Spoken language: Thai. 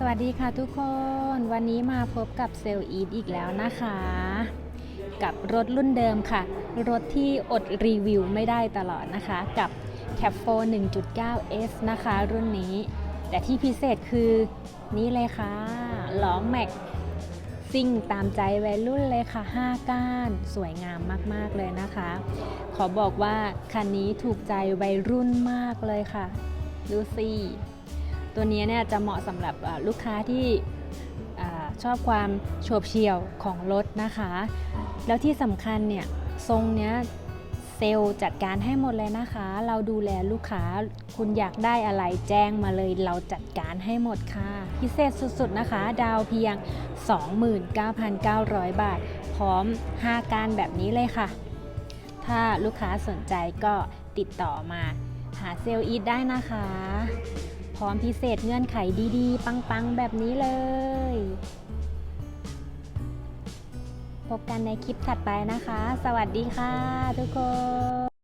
สวัสดีค่ะทุกคนวันนี้มาพบกับเซลอีทอีกแล้วนะคะ กับรถรุ่นเดิมค่ะ รถที่อดรีวิวไม่ได้ตลอดนะคะ กับ c a p 4 1.9S นะคะ รุ่นนี้ แต่ที่พิเศษคือนี่เลยค่ะล้อแม็กซิ่งตามใจวัยรุ่นเลยค่ะ 5 ก้าน สวยงามมาก ๆ เลยนะคะ ขอบอกว่าคันนี้ถูกใจวัยรุ่นมากเลยค่ะ ดูสิ ตัวนี้เนี่ยจะเหมาะสำหรับลูกค้าที่ชอบความโฉบเฉี่ยวของรถนะคะ แล้วที่สำคัญเนี่ยทรงเนี้ยเซลล์จัดการให้หมดเลยนะคะ เราดูแลลูกค้าคุณอยากได้อะไรแจ้งมาเลยเราจัดการให้หมดค่ะ พิเศษสุดๆนะคะ ดาวเพียง 29,900 บาท พร้อม 5 การแบบนี้เลยค่ะ ถ้าลูกค้าสนใจก็ติดต่อมาหาเซลล์อีทได้นะคะ พร้อมพิเศษเงื่อนไขดีๆ ปังๆ แบบนี้เลย พบกันในคลิปถัดไปนะคะ สวัสดีค่ะทุกคน